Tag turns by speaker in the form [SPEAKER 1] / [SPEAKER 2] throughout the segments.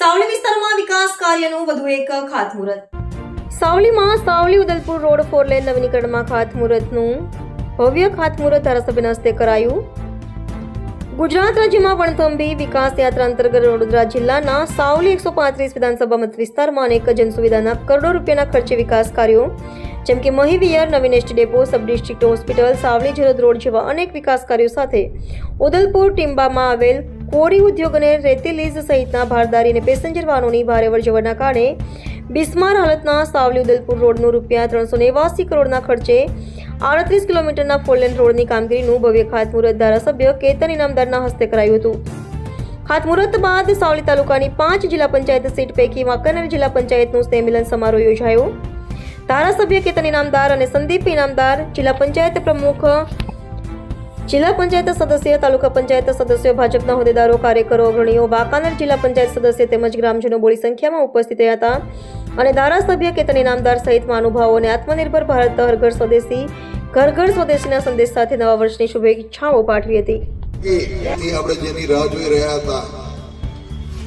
[SPEAKER 1] સાવલી વિસ્તારમાં વિકાસ કાર્યનું વધુ એક ખાતમુહૂર્ત. સાવલીમાં Savli Udalpur road four lane નવીનીકરણમાં ખાતમુહૂર્તનું ભવ્ય ખાતમુહૂર્ત ધારાસભ્યના હસ્તે કરાયું. ગુજરાત રાજ્યમાં વણથંભી વિકાસ યાત્રા અંતર્ગત વડોદરા જિલ્લાના સાવલી એકસો પાંત્રીસ વિધાનસભા મત વિસ્તારમાં અનેક જનસુવિધાના કરોડો રૂપિયાના ખર્ચે વિકાસ કાર્યો, જેમ કે મહીવિયર, નવીન ST depot, sub district hospital, Savli Jarod road જેવા અનેક વિકાસ કાર્યો સાથે ઉદલપુર ટિંબામાં આવેલ કોરી ઉદ્યોગ અને રેતી લીઝ સહિતના ભારદારી અને પેસેન્જર વાહનોની ભારે વરજવરના કારણે બિસ્માર હાલતના સાવલી ઉદલપુર રોડનું રૂપિયા ત્રણસો નેવાસી કરોડના ખર્ચે આડત્રીસ કિલોમીટરના ફોરલેન રોડની કામગીરીનું ભવ્ય ખાતમુહૂર્ત ધારાસભ્ય કેતન ઇનામદારના હસ્તે કરાયું હતું. ખાતમુહૂર્ત બાદ સાવલી તાલુકાની પાંચ જિલ્લા પંચાયત સીટ પૈકી વાંકાનેર જિલ્લા પંચાયતનું સ્નેહમિલન સમારોહ યોજાયો. ધારાસભ્ય કેતન ઇનામદાર અને સંદીપ ઇનામદાર જિલ્લા પંચાયત પ્રમુખ જિલ્લા પંચાયત સદસ્ય, તાલુકા પંચાયત સદસ્યો, ભાજપના હોદ્દેદારો, કાર્યકરો, અગ્રણીઓ, વાંકાનેર જિલ્લા પંચાયત સદસ્ય તેમજ ગ્રામજનો બોડી સંખ્યામાં ઉપસ્થિત રહ્યા હતા અને ધારાસભ્ય કેતન ઇનામદાર સહિત મહાનુભાવોને આત્મનિર્ભર ભારત હર ઘર સ્વદેશી ઘર ઘર સ્વદેશીના સંદેશ સાથે નવા વર્ષની શુભેચ્છાઓ પાઠવી હતી.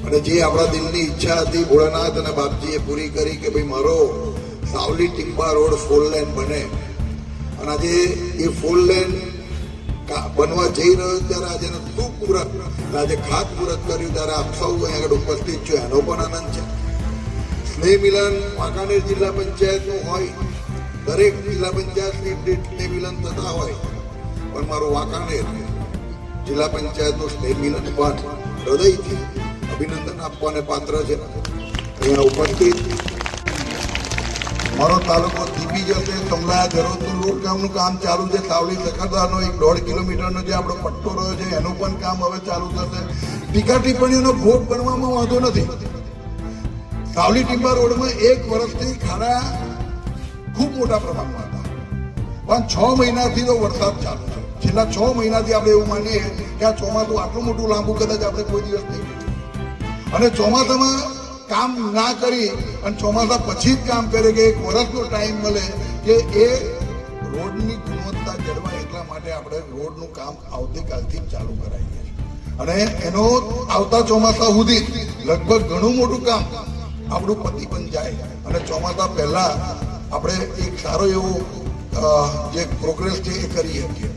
[SPEAKER 2] અને જે આપણા દિલની ઈચ્છા હતી ભોળાનાથ અને બાપજીએ પૂરી કરી કે ભાઈ મારો Savli Timba road four lane બને. અને આજે એ ફોર લેન બનવા જઈ રહ્યો ત્યારે આજે એનું શુભ મુહૂર્ત આજે ખાત મુહૂર્ત કર્યું ત્યારે આપ સૌ અહીં આગળ ઉપસ્થિત છો, એનો પણ આનંદ છે. સ્નેહ મિલન વાંકાનેર જિલ્લા પંચાયતનું હોય, દરેક જિલ્લા પંચાયત દીઠ સ્નેહ મિલન થતા હોય, પણ મારું વાંકાનેર જિલ્લા પંચાયતનું સ્નેહ મિલન પણ હૃદયથી અભિનંદન આપવાને પાત્ર છે. અહીંયા ઉપસ્થિત મારો તાલુકો દીપી જશે સમલા જરોદનું રોડ કામનું કામ ચાલુ છે, સાવલી સખરદારનો એક દોઢ કિલોમીટરનો જે આપણો પટ્ટો રહ્યો છે, એનું પણ કામ હવે ચાલુ થશે. ટીકા ટિપ્પણીઓનો ભોગ બનવામાં વાંધો નથી. સાવલી ટીમ્બા રોડમાં એક વર્ષથી ખાડા ખૂબ મોટા પ્રમાણમાં હતા. પણ છ મહિનાથી તો વરસાદ ચાલુ છે. છેલ્લા છ મહિનાથી આપણે એવું માનીએ કે આ ચોમાસું આટલું મોટું લાંબુ કદાચ આપણે કોઈ દિવસ નહીં અને ચોમાસામાં કામ ના કરી અને ચોમાસા પછી જ કામ કરે કે એક વર્ષનો ટાઈમ મળે કે એ રોડની ગુણવત્તા જળવાય એટલા માટે આપણે રોડનું કામ આવતીકાલથી ચાલુ કરાવીએ છીએ. અને એનો આવતા ચોમાસા સુધી લગભગ ઘણું મોટું કામ આપણું પતિ પણ જાય. અને ચોમાસા પહેલા આપણે એક સારો એવો જે પ્રોગ્રેસ છે એ કરી શકીએ.